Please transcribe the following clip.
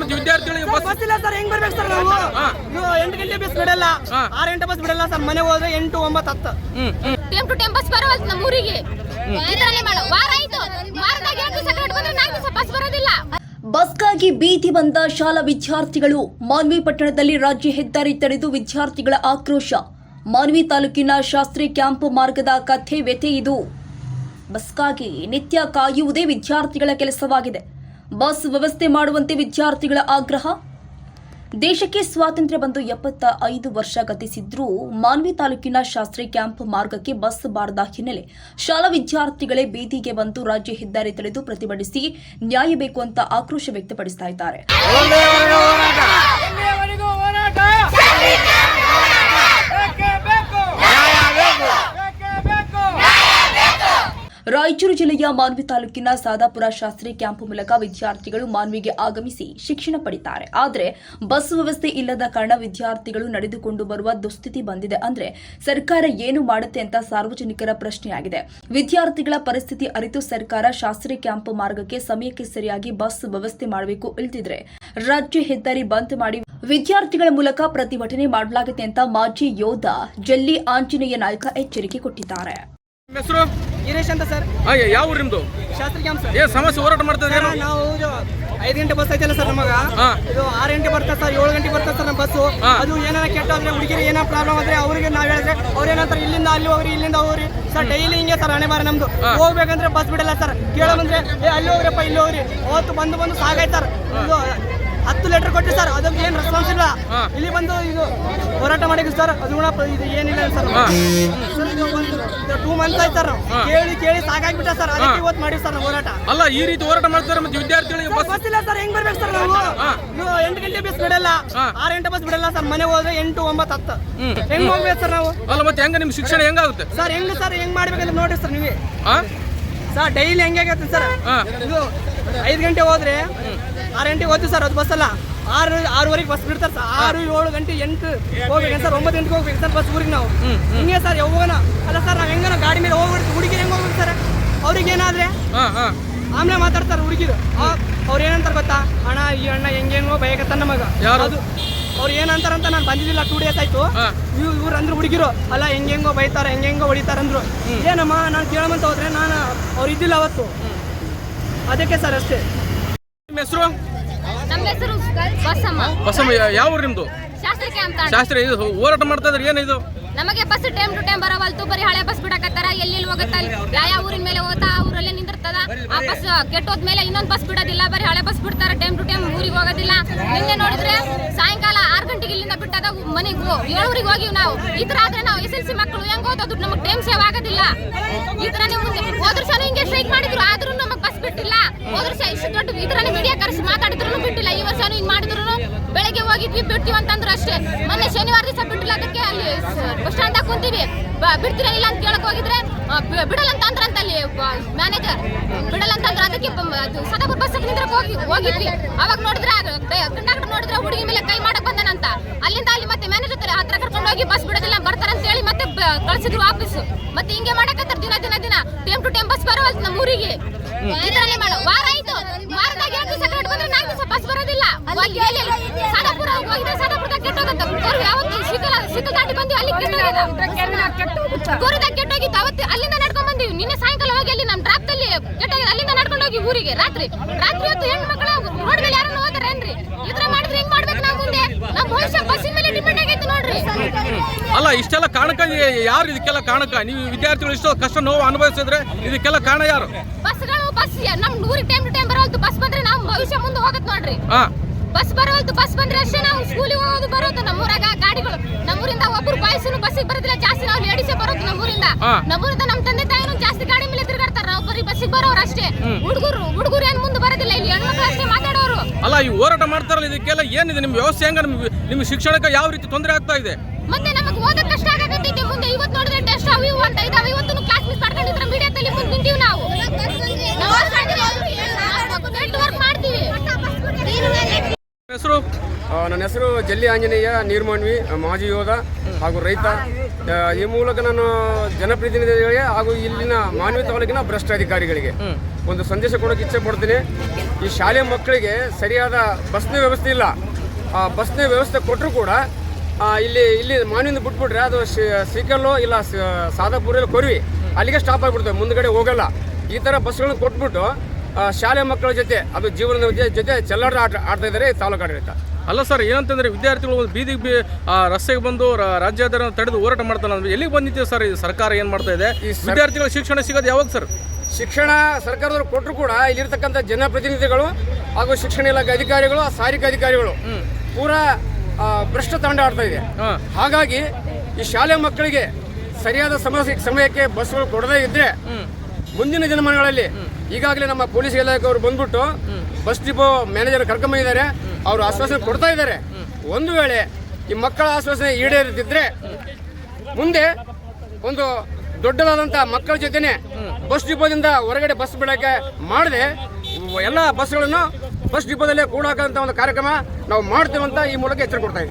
ಮತ್ತೆ ವಿದ್ಯಾರ್ಥಿಗಳಿಗೆ ಬಸ್ ಇಲ್ಲ ಸರ್ ಹೆಂಗ್ ಬರ್ಬೇಕು ಸರ್ ನಾವು. ನೀವು ಎಂಟು ಗಂಟೆ ಬಸ್ ಬಿಡಲ್ಲ. ಆರು ಗಂಟೆ ಬಸ್ ಬಿಡಲ್ಲ ಸರ್ ಮನೆ ಹೋದ್ರೆ ಎಂಟು ಒಂಬತ್ತು ಹತ್ತು. ಟೈಮ್ ಟು ಟೈಮ್ ಬಸ್ ಬರೋವಲ್ತು ನಮ್ಮ ಊರಿಗೆ. ಇದ್ರಲ್ಲೇ ಮಾಡು. ವಾರ ಆಯ್ತು. ವಾರದಾಗ ಎರಡು ದಿವಸ ಬಂದ್ರೆ ನಾಲ್ಕು ದಿವಸ ಬಸ್ ಬರೋದಿಲ್ಲ. ಬಸ್ಗಾಗಿ ಬೀದಿ ಬಂದ ಶಾಲಾ ವಿದ್ಯಾರ್ಥಿಗಳು ಮಾನ್ವಿ ಪಟ್ಟಣದಲ್ಲಿ ರಾಜ್ಯ ಹೆದ್ದಾರಿ ತಡೆದು ವಿದ್ಯಾರ್ಥಿಗಳ ಆಕ್ರೋಶ. ಮಾನ್ವಿ ತಾಲೂಕಿನ ಶಾಸ್ತ್ರಿ ಕ್ಯಾಂಪ್ ಮಾರ್ಗದ ಕಥೆ ವ್ಯಥೆ ಇದು. ಬಸ್ಗಾಗಿ ನಿತ್ಯ ಕಾಯುವುದೇ ವಿದ್ಯಾರ್ಥಿಗಳ ಕೆಲಸವಾಗಿದೆ. ಬಸ್ ವ್ಯವಸ್ಥೆ ಮಾಡುವಂತೆ ವಿದ್ಯಾರ್ಥಿಗಳ ಆಗ್ರಹ? ದೇಶಕ್ಕೆ ಸ್ವಾತಂತ್ರ್ಯ ಬಂದು ಎಪ್ಪತ್ತ ಐದು ವರ್ಷ ಗತಿಸಿದ್ರೂ ಮಾನ್ವಿ ತಾಲೂಕಿನ ಶಾಸ್ತ್ರಿ ಕ್ಯಾಂಪ್ ಮಾರ್ಗಕ್ಕೆ ಬಸ್ ಬಾರದ ಹಿನ್ನೆಲೆ ಶಾಲಾ ವಿದ್ಯಾರ್ಥಿಗಳೇ ಬೀದಿಗೆ ಬಂದು ರಾಜ್ಯ ಹೆದ್ದಾರಿ ತಡೆದು ಪ್ರತಿಭಟಿಸಿ ನ್ಯಾಯ ಬೇಕು ಅಂತ ಆಕ್ರೋಶ ವ್ಯಕ್ತಪಡಿಸ್ತಾ ಇದ್ದಾರೆ. ರಾಯಚೂರು ಜಿಲ್ಲೆಯ ಮಾನ್ವಿ ತಾಲೂಕಿನ ಸಾದಾಪುರ ಶಾಸ್ತ್ರಿ ಕ್ಯಾಂಪ್ ಮೂಲಕ ವಿದ್ಯಾರ್ಥಿಗಳು ಮಾನ್ವಿಗೆ ಆಗಮಿಸಿ ಶಿಕ್ಷಣ ಪಡಿತಾರೆ. ಆದರೆ ಬಸ್ ವ್ಯವಸ್ಥೆ ಇಲ್ಲದ ಕಾರಣ ವಿದ್ಯಾರ್ಥಿಗಳು ನಡೆದುಕೊಂಡು ಬರುವ ದುಸ್ಥಿತಿ ಬಂದಿದೆ ಅಂದ್ರೆ ಸರ್ಕಾರ ಏನು ಮಾಡುತ್ತೆ ಅಂತ ಸಾರ್ವಜನಿಕರ ಪ್ರಶ್ನೆಯಾಗಿದೆ. ವಿದ್ಯಾರ್ಥಿಗಳ ಪರಿಸ್ಥಿತಿ ಅರಿತು ಸರ್ಕಾರ ಶಾಸ್ತ್ರಿ ಕ್ಯಾಂಪ್ ಮಾರ್ಗಕ್ಕೆ ಸಮಯಕ್ಕೆ ಸರಿಯಾಗಿ ಬಸ್ ವ್ಯವಸ್ಥೆ ಮಾಡಬೇಕು ಇಲ್ದಿದ್ರೆ ರಾಜ್ಯ ಹೆದ್ದಾರಿ ಬಂದ್ ಮಾಡಿ ವಿದ್ಯಾರ್ಥಿಗಳ ಮೂಲಕ ಪ್ರತಿಭಟನೆ ಮಾಡಲಾಗುತ್ತೆ ಅಂತ ಮಾಜಿ ಯೋಧ ಜಲ್ಲಿ ಆಂಜನೇಯ ನಾಯ್ಕ ಎಚ್ಚರಿಕೆ ಕೊಟ್ಟಿದ್ದಾರೆ. ಹೆಸರು? ಗಿರೀಶ್ ಅಂತ ಸರ್. ಹಾಗೆ ಯಾವ ಊರು ನಿಮ್ದು? Shastri camp sir. ಏ ಸಮಸ್ಯೆ ಹೋರಾಟ ಮಾಡ್ತಾ ಇದ್ದೀರಾ ನಾವು? ಇದು ಐದು ಗಂಟೆ ಬಸ್ ಐತಲ್ಲ ಸರ್ ನಮಗ. ಹಾ. ಇದು ಆರು ಗಂಟೆ ಬರ್ತದೆ ಸರ್ ಏಳು ಗಂಟೆ ಬರ್ತದೆ ಸರ್ ನಮ್ಮ ಬಸ್ಸು ಹಾ. ಅದು ಏನಾರ ಕೆಟ್ಟೋದ್ರೆ ಹುಡುಗಿರಿ ಏನೋ ಪ್ರಾಬ್ಲಮ್ ಆದ್ರೆ ಅವರಿಗೆ ನಾವ್ ಹೇಳಿದ್ರೆ ಅವ್ರು ಏನಂತಾರೆ ಇಲ್ಲಿಂದ ಅಲ್ಲಿ ಹೋಗ್ರಿ ಇಲ್ಲಿಂದ ಹೋಗ್ರಿ. ಸರ್ ಡೈಲಿ ಹಿಂಗೆ ಸರ್ ಹಣೆ ಬಾರ ನಮ್ದು ಹೋಗ್ಬೇಕಂದ್ರೆ ಬಸ್ ಬಿಡಲ್ಲ ಸರ್. ಕೇಳೋ ಬಂದ್ರೆ ಏ ಅಲ್ಲಿ ಹೋಗ್ರಪ್ಪ ಇಲ್ಲಿ ಹೋಗ್ರಿ. ಅವತ್ತು ಬಂದು ಬಂದು ಸಾಗಾಯ್ತು ಸರ್. ಇದು ಹತ್ತು ಲೆಟರ್ ಕೊಟ್ಟಿ ಸರ್ ಅದಕ್ಕೆ ಏನು ರೆಸ್ಪಾನ್ಸ್ ಇಲ್ಲ. ಇಲ್ಲಿ ಬಂದು ಇದು ಹೋರಾಟ ಮಾಡಿದ್ವಿ ಸರ್ ಅದು ಕೂಡ ಇದು ಏನಿಲ್ಲ ಸರ್. ಟೂ ಮಂತ್ ಆಯ್ತು ಸರ್ ಕೇಳಿ ಕೇಳಿ ಸಾಕಾಗ್ಬಿಟ್ಟ ಸರ್ ಅದಕ್ಕೆ ಇವತ್ತು ಮಾಡಿ ಸರ್ ಹೋರಾಟ. ಅಲ್ಲ ಈ ರೀತಿ ಹೋರಾಟ ಮಾಡ್ತಾರೆ ಮತ್ತೆ ವಿದ್ಯಾರ್ಥಿಗಳಿಗೆ ಬಸ್ ಇಲ್ಲ ಸರ್ ಹೆಂಗ್ ಬರ್ಬೇಕು ಸರ್ ನಾವು? ಎಂಟು ಗಂಟೆ ಬಸ್ ಬಿಡಲ್ಲ. ಆರು ಗಂಟೆ ಬಸ್ ಬಿಡಲ್ಲ ಸರ್ ಮನೆ ಹೋದ್ರೆ ಎಂಟು ಒಂಬತ್ತು ಹತ್ತು. ಹೆಂಗ್ ಹೋಗ್ಬೇಕು ಸರ್ ನಾವು? ಅಲ್ಲ ಮತ್ತೆ ಹೆಂಗ ನಿಮ್ ಶಿಕ್ಷಣ ಹೆಂಗಾಗುತ್ತೆ? ಸರ್ ಹೆಂಗ್ ಸರ್ ಹೆಂಗ್ ಮಾಡ್ಬೇಕಂತ ನೋಡಿ ಸರ್ ನೀವೇ. ಸರ್ ಡೈಲಿ ಹೆಂಗೆ ಆಗತ್ತೆ ಸರ್ ಇದು ಐದು ಗಂಟೆ ಹೋದ್ರೆ ಆರು ಗಂಟೆಗೆ ಹೋದ್ವಿ ಸರ್ ಅದು ಬಸ್ ಅಲ್ಲ. ಆರು ಆರೂವರೆಗೆ ಬಸ್ ಬಿಡ್ತಾರೆ ಸರ್. ಆರು ಏಳು ಗಂಟೆ ಎಂಟು ಹೋಗ್ಬೇಕು ಸರ್. ಒಂಬತ್ತು ಗಂಟೆಗೆ ಹೋಗ್ಬೇಕು ಸರ್ ಬಸ್ ಊರಿಗೆ ನಾವು. ಹಿಂಗೆ ಸರ್ ಯಾವಾಗ ಅಲ್ಲ ಸರ್ ನಾವು ಹೆಂಗನ ಗಾಡಿ ಮೇಲೆ ಹೋಗ್ಬಿಡ್ತೀವಿ ಹುಡುಗಿ ಹೆಂಗ್ ಹೋಗ್ಬೇಕು ಸರ್? ಅವ್ರಿಗೆ ಏನಾದ್ರೆ ಆಮೇಲೆ ಮಾತಾಡ್ತಾರೆ ಹುಡುಗಿರು. ಅವ್ರು ಏನಂತಾರೆ ಗೊತ್ತಾ? ಅಣ್ಣ ಈ ಅಣ್ಣ ಹೆಂಗೇನೋ ಬಯಕತ್ತ ನಮಗ? ಅದು ಅವ್ರು ಏನಂತಾರಂತ ನಾನು ಬಂದಿದ್ದಿಲ್ಲ ಟೂ ಡೇಸ್ ಆಯ್ತು. ಇವ್ ಇವ್ರು ಅಂದ್ರೆ ಹುಡುಗಿರು ಅಲ್ಲ ಹೆಂಗೆಂಗೋ ಬೈತಾರ ಹೆಂಗೆಂಗೋ ಹೊಡಿತಾರ ಅಂದ್ರು ಏನಮ್ಮ ನಾನು ಕೇಳಮಂತ ಹೋದ್ರೆ ನಾನು ಅವ್ರು ಇದ್ದಿಲ್ಲ ಅವತ್ತು. ಅದಕ್ಕೆ ಸರ್ ಅಷ್ಟೇ. ನಿಮ್ಮ ಹೆಸರು? ನಮ್ಮ ಹೆಸರು ಬಸಮ್ಮ. ಬಸಮ್ಮ ಯಾವ ಊರು ನಿಮ್ದು? ಶಾಸ್ತ್ರಕ್ಕೆ ಅಂತ ಶಾಸ್ತ್ರ ಇದು ಹೋರಾಟ ಮಾಡ್ತಾ ಇದ್ರೆ ಏನಿದು? ನಮಗೆ ಬಸ್ ಟೈಮ್ ಟು ಟೈಮ್ ಬರವಲ್ತು ಬರೀ ಹಳೆ ಬಸ್ ಬಿಡಕತ್ತಾರ ಎಲ್ಲೆಲ್ಲಿ ಹೋಗತ್ತ ಯಾವ ಯಾವ ಊರಿನ ಮೇಲೆ ಹೋಗ್ತಾ ಆ ಊರಲ್ಲೇ ನಿಂದಿರ್ತದ. ಆ ಬಸ್ ಕೆಟ್ಟೋದ್ಮೇಲೆ ಇನ್ನೊಂದು ಬಸ್ ಬಿಡೋದಿಲ್ಲ ಬರೀ ಹಳೆ ಬಸ್ ಬಿಡ್ತಾರ ಟೈಮ್ ಟು ಟೈಮ್ ಊರಿಗೆ ಹೋಗೋದಿಲ್ಲ. ನಿನ್ನೆ ನೋಡಿದ್ರೆ ಸಾಯಂಕಾಲ ಆರು ಗಂಟೆಗೆ ಇಲ್ಲಿಂದ ಬಿಟ್ಟದ ಮನೆಗೆ ಏಳುವರಿಗೆ ಹೋಗಿವಿ ನಾವು. ಈ ತರ ಆದ್ರೆ ನಾವು ಎಸ್ ಎಲ್ ಸಿ ಮಕ್ಕಳು ಹೆಂಗ್ ಓದೋದು? ನಮಗೆ ಟೈಮ್ ಸೇವ್ ಆಗೋದಿಲ್ಲ. ಈ ತರ ನೀವು ಹೋದ್ರ ಸಲ ಹಿಂಗೆ ಸ್ಟ್ರೈಕ್ ಮಾಡಿದ್ರು, ಆದ್ರೂ ನಮಗೆ ಬಸ್ ಬಿಟ್ಟಿಲ್ಲ. ಹೋದ್ರ ಇಷ್ಟು ದೊಡ್ಡ ಈ ತರ ಮೀಡಿಯಾ ಕರೆಸಿ ಮಾತಾಡಿದ್ರು ಬಿಟ್ಟಿಲ್ಲ ಈ ವರ್ಷ ಹಿಂಗ್ ಮಾಡಿದ್ರು ಬೆಳಗ್ಗೆ ಟ್ರಿಪ್ ಬಿಡ್ತೀವಿ ಅಂತಂದ್ರು ಅಷ್ಟೇ. ಮೊನ್ನೆ ಶನಿವಾರ ದಿವಸ ಬಿಟ್ಟಿಲ್ಲ ಅದಕ್ಕೆ ಅಲ್ಲಿ ಬಸ್ ಸ್ಟ್ಯಾಂಡ್ ಕುಂತೀವಿ. ಬಿಡ್ತೀರಾ ಇಲ್ಲ ಅಂತ ಕೇಳಕ್ ಹೋಗಿದ್ರೆ ಬಿಡಲ್ಲ ಅಂತ ಅಂದ್ರಂತ ಅಲ್ಲಿ ಮ್ಯಾನೇಜರ್ ಬಿಡಲ್ಲ ಅಂತಂದ್ರೆ ಅದಕ್ಕೆ ಸದಾಪುರ ಬಸ್ ನಿಂದ್ರಕ್ ಹೋಗಿ ಹೋಗಿದ್ವಿ. ಅವಾಗ ನೋಡಿದ್ರೆ ಕಂಡಕ್ಟರ್ ನೋಡಿದ್ರೆ ಹುಡುಗಿ ಮೇಲೆ ಕೈ ಮಾಡಕ್ ಬಂದನಂತ. ಅಲ್ಲಿಂದ ಅಲ್ಲಿ ಮತ್ತೆ ಮ್ಯಾನೇಜರ್ ಹತ್ರ ಕರ್ಕೊಂಡು ಹೋಗಿ ಬಸ್ ಬಿಡೋದಿಲ್ಲ ಬರ್ತಾರ ಅಂತ ಹೇಳಿ ಮತ್ತೆ ಕಳ್ಸಿದ್ರು ವಾಪಸ್. ಮತ್ತೆ ಹಿಂಗೆ ಮಾಡಕತ್ತಾರ ದಿನ ದಿನ ದಿನ. ಟೈಮ್ ಟು ಟೈಮ್ ಬಸ್ ಬರೋವಲ್ತು ನಮ್ಮ ಊರಿಗೆ. ಇದ್ರಲ್ಲೇ ಮಾಡು. ವಾರ ಆಯ್ತು. ವಾರದಾಗ ಎರಡು ದಿವಸ ಕರೆಕ್ಟ್ ಬಂದ್ರೆ ನಾಲ್ಕು ದಿವಸ ಬಸ್ ಬರೋದಿಲ್ಲ ಅಲ್ಲಿ ಎಲ್ಲಿ? ಸಾದಾಪುರ ಹೋಗಿದ್ರೆ ಸಾದಾಪುರದಾಗ ಕೆಟ್ಟೋಗತ್ತ ಕೊರು ಯಾವತ್ತು ಶಿಕಲ ಶಿಕಲ್ ದಾಟಿ ಬಂದ್ವಿ ಅಲ್ಲಿ ಕೆಟ್ಟೋಗದ. ದೂರದಾಗ ಕೆಟ್ಟೋಗಿತ್ತು? ಅವತ್ತು ಅಲ್ಲಿಂದ ನಡ್ಕೊಂಡ್ ಬಂದಿವಿ ನಿನ್ನೆ ಸಾಯಂಕಾಲ ಹೋಗಿ ಅಲ್ಲಿ ನಮ್ಮ ಡ್ರಾಪ್ ದಲ್ಲಿ ಕೆಟ್ಟೋಗಿದೆ. ಅಲ್ಲಿಂದ ನಡ್ಕೊಂಡು ಹೋಗಿ ಊರಿಗೆ. ರಾತ್ರಿ. ರಾತ್ರಿ ಹೊತ್ತು ಹೆಣ್ಣು ಮಕ್ಕಳ ರೋಡ್ ಮೇಲೆ ಯಾರನ್ನ ಹೋದ್ರೇನ್ರಿ ಈ ತರ ಮಾಡಿದ್ರೆ ಹೆಂಗ್ ಮಾಡ್ಬೇಕು ನಾವು ಮುಂದೆ? ನಮ್ಮ ಭವಿಷ್ಯ ಬಸ್ಸಿನ ಮೇಲೆ ಡಿಪೆಂಡ್ ಆಗೈತೆ ನೋಡ್ರಿ. ಅಲ್ಲ ಇಷ್ಟೆಲ್ಲ ಕಾರಣಕ್ಕ ಯಾರು ಇದಕ್ಕೆಲ್ಲ ಕಾರಣಕ್ಕ? ನೀವು ವಿದ್ಯಾರ್ಥಿಗಳು ಇಷ್ಟು ಕಷ್ಟ ನೋವು ಅನುಭವಿಸಿದ್ರೆ ಇದಕ್ಕೆಲ್ಲ ಕಾರಣ ಯಾರು? ಬಸ್ಗಳು ಬಸ್ ನಮ್ ಊರಿಗೆ ಟೈಮ್ ಟು ಟೈಮ್ ಬರೋದು ಬಸ್ ಬಂದ್ರೆ ನಾವು ಭವಿಷ್ಯ ಮುಂದೆ ಹೋಗತ್ ನೋಡ್ರಿ. ಹಾ. ಬಸ್ ಬರವಲ್ತು ಬಸ್ ಬಂದ್ರೆ ಅಷ್ಟೇ ನಾವು ಸ್ಕೂಲಿಗೆ ಹೋಗೋದು ಬರೋದು ನಮ್ಮೂರಾಗ ಗಾಡಿಗಳು. ನಮ್ಮೂರಿಂದ ಒಬ್ರು ಬಾಯ್ಸನು ಬಸ್ಸಿಗೆ ಬರೋದಿಲ್ಲ ಜಾಸ್ತಿ ನಾವು ಲೇಡೀಸೇ ಬರೋದು ನಮ್ಮೂರಿಂದ. ನಮ್ಮೂರಿಂದ ನಮ್ಮ ತಂದೆ ತಾಯಿನೂ ಜಾಸ್ತಿ ಗಾಡಿ ಮೇಲೆ ತಿರುಗಾಡ್ತಾರ ನಾವು ಬರೀ ಬಸ್ಸಿಗೆ ಬರೋರು ಅಷ್ಟೇ. ಹುಡುಗರು ಹುಡುಗರು ಏನ್ ಮುಂದೆ ಬರೋದಿಲ್ಲ ಇಲ್ಲಿ ಹೆಣ್ಮಕ್ಳು ಅಷ್ಟೇ ಮಾತಾಡೋರು. ಅಲ್ಲ ಈ ಹೋರಾಟ ಮಾಡ್ತಾರಲ್ಲ ಇದಕ್ಕೆಲ್ಲ ಏನಿದೆ? ನಿಮ್ಮ ವ್ಯವಸ್ಥೆ ಹೆಂಗ? ನಿಮ್ಗೆ ನಿಮ್ಮ ಶಿಕ್ಷಣಕ್ಕೆ ಯಾವ ರೀತಿ ತೊಂದರೆ ಆಗ್ತಾ ಇದೆ? ಮತ್ತೆ ನಮಗೆ ಓದಕ್ಕೆ ಕಷ್ಟ ಆಗತ್ತೈತಿ ಮುಂದೆ ಇವತ್ತು ನೋಡಿದ್ರೆ ಟೆಸ್ಟ್ ಅವು ಇವು ಅಂತ ಇದಾವೆ. ಇವತ್ತು ಕ್ಲಾಸ್ ಮಿಸ್ ಮಾಡ್ಕೊಂಡಿದ್ರೆ ಮೀಡಿಯಾದಲ್ಲಿ ಮುಂದೆ ನಿಂತೀವಿ ನಾವು. ನಾವು ನೆಟ್ವರ್ಕ್ ಹೆಸರು? ನನ್ನ ಹೆಸರು ಜಲ್ಲಿ ಆಂಜನೇಯ ನೀರ್ಮಾನ್ವಿ ಮಾಜಿ ಯೋಧ ಹಾಗೂ ರೈತ. ಈ ಮೂಲಕ ನಾನು ಜನಪ್ರತಿನಿಧಿಗಳಿಗೆ ಹಾಗೂ ಇಲ್ಲಿನ ಮಾನವಿ ತಾಲೂಕಿನ ಭ್ರಷ್ಟ ಅಧಿಕಾರಿಗಳಿಗೆ ಒಂದು ಸಂದೇಶ ಕೊಡೋಕೆ ಇಚ್ಛೆ ಪಡ್ತೀನಿ. ಈ ಶಾಲೆ ಮಕ್ಕಳಿಗೆ ಸರಿಯಾದ ಬಸ್ನ ವ್ಯವಸ್ಥೆ ಇಲ್ಲ. ಆ ಬಸ್ನ ವ್ಯವಸ್ಥೆ ಕೊಟ್ಟರು ಕೂಡ ಇಲ್ಲಿ ಇಲ್ಲಿ ಮಾನವಿಂದ ಬಿಟ್ಬಿಟ್ರೆ ಅದು ಸಿಕಲ್ಲು ಇಲ್ಲ ಸಾದಾಪುರಲ್ಲಿ ಸಾದಾಪುರ ಕೊರ್ವಿ ಅಲ್ಲಿಗೆ ಸ್ಟಾಪ್ ಆಗಿಬಿಡ್ತವೆ ಮುಂದ್ಗಡೆ ಹೋಗಲ್ಲ. ಈ ಥರ ಬಸ್ಗಳನ್ನ ಕೊಟ್ಬಿಟ್ಟು ಶಾಲೆ ಮಕ್ಕಳ ಜೊತೆ ಅದು ಜೀವನದ ಜೊತೆ- ಜೊತೆ ಚೆಲ್ಲಾಟ ಆಟ ಆಡ್ತಾ ಇದ್ದಾರೆ ತಾಲೂಕು ಆಡಳಿತ ಅಲ್ಲ ಸರ್ ಏನಂತಂದ್ರೆ ವಿದ್ಯಾರ್ಥಿಗಳು ಒಂದು ಬೀದಿಗೆ ಬಿ ರಸ್ತೆಗೆ ಬಂದು ರಾಜ್ಯಾದ್ಯಂತ ತಡೆದು ಹೋರಾಟ ಮಾಡ್ತಾನೆ ಅಂದ್ರೆ ಎಲ್ಲಿಗೆ ಬಂದಿದ್ದೀವಿ ಸರ್? ಈ ಸರ್ಕಾರ ಏನು ಮಾಡ್ತಾ ಇದೆ? ವಿದ್ಯಾರ್ಥಿಗಳ ಶಿಕ್ಷಣ ಸಿಗೋದು ಯಾವಾಗ ಸರ್? ಶಿಕ್ಷಣ ಸರ್ಕಾರದವರು ಕೊಟ್ಟರು ಕೂಡ ಇಲ್ಲಿರ್ತಕ್ಕಂಥ ಜನಪ್ರತಿನಿಧಿಗಳು ಹಾಗೂ ಶಿಕ್ಷಣ ಇಲಾಖೆ ಅಧಿಕಾರಿಗಳು ಸಾರಿಗೆ ಅಧಿಕಾರಿಗಳು ಪೂರಾ ಭ್ರಷ್ಟ ತಂಡ ಆಡ್ತಾ ಇದೆ. ಹಾಗಾಗಿ ಈ ಶಾಲೆ ಮಕ್ಕಳಿಗೆ ಸರಿಯಾದ ಸಮಯ ಸಮಯಕ್ಕೆ ಬಸ್ಗಳು ಕೊಡದೇ ಇದ್ರೆ ಮುಂದಿನ ದಿನಮಾನಗಳಲ್ಲಿ ಈಗಾಗಲೇ ನಮ್ಮ ಪೊಲೀಸ್ ಇಲಾಖೆಯವರು ಬಂದ್ಬಿಟ್ಟು ಬಸ್ ಡಿಪೋ ಮ್ಯಾನೇಜರ್ ಕರ್ಕೊಂಬಂದಿದ್ದಾರೆ. ಅವರು ಆಶ್ವಾಸನೆ ಕೊಡ್ತಾ ಇದ್ದಾರೆ. ಒಂದು ವೇಳೆ ಈ ಮಕ್ಕಳ ಆಶ್ವಾಸನೆ ಈಡೇರಿದ್ರೆ ಮುಂದೆ ಒಂದು ದೊಡ್ಡದಾದಂಥ ಮಕ್ಕಳ ಜೊತೆನೆ ಬಸ್ ಡಿಪೋದಿಂದ ಹೊರಗಡೆ ಬಸ್ ಬಿಡಕ್ಕೆ ಮಾಡದೆ ಎಲ್ಲ ಬಸ್ಗಳನ್ನು ಬಸ್ ಡಿಪೋದಲ್ಲೇ ಕೂಡ ಒಂದು ಕಾರ್ಯಕ್ರಮ ನಾವು ಮಾಡ್ತೇವೆ ಅಂತ ಈ ಮೂಲಕ ಎಚ್ಚರ ಕೊಡ್ತಾ